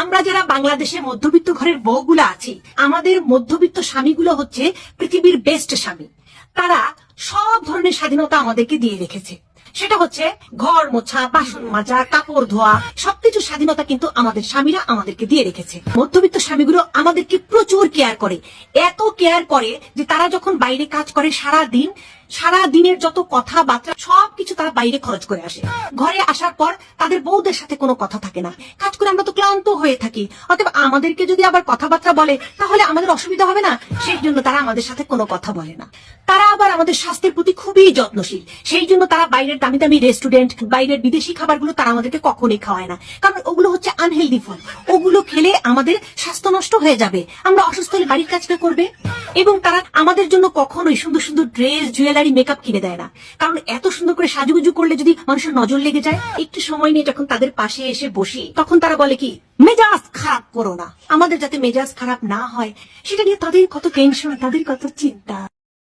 আমরা যারা বাংলাদেশে মধ্যবিত্ত ঘরের বউগুলো আছি, আমাদের মধ্যবিত্ত স্বামীগুলো হচ্ছে পৃথিবীর বেস্ট স্বামী। তারা সব ধরনের স্বাধীনতা আমাদেরকে দিয়ে রেখেছে। সেটা হচ্ছে ঘর মোছা, বাসন মাজা, কাপড় ধোয়া সবকিছু স্বাধীনতা কিন্তু আমাদের স্বামীরা আমাদেরকে দিয়ে রেখেছে। মধ্যবিত্ত স্বামীগুলো আমাদেরকে প্রচুর কেয়ার করে। এত কেয়ার করে যে তারা যখন বাইরে কাজ করে সারা দিন সারা দিনের যত কথাবার্তা, সবকিছু তারা বাইরে খরচ করে আসে। ঘরে আসার পর তাদের বউদের সাথে কোনো কথা থাকে না। কাজ করে আমরা তো ক্লান্ত হয়ে থাকি। অতএব আমাদেরকে যদি আবার কথাবার্তা বলে, তাহলে আমাদের অসুবিধা হবে না। সেই জন্য তারা আমাদের সাথে কোনো কথা বলে না। তারা আবার আমাদের স্বাস্থ্যের প্রতি খুবই যত্নশীল। সেই জন্য তারা বাইরের দামি দামি রেস্টুরেন্ট বাইরের বিদেশি খাবারগুলো তারা আমাদেরকে কখনোই খাওয়ায় না। কারণ ওগুলো হচ্ছে আনহেলদি ফুড ওগুলো খেলে আমাদের স্বাস্থ্য নষ্ট হয়ে যাবে। আমরা অসুস্থ হলে বাড়ির কাজটা করবে? এবং তারা আমাদের জন্য কখনোই সুন্দর সুন্দর ড্রেস জুয়েলারি মেকআপ কিনে দেয় না। কারণ এত সুন্দর করে সাজুগুজু করলে যদি মানুষের নজর লেগে যায়, একটু সময় নিয়ে যখন তাদের পাশে এসে বসি, তখন তারা বলে কি, মেজাজ খারাপ করো না। আমাদের যাতে মেজাজ খারাপ না হয়, সেটা নিয়ে তাদের কত টেনশন তাদের কত চিন্তা।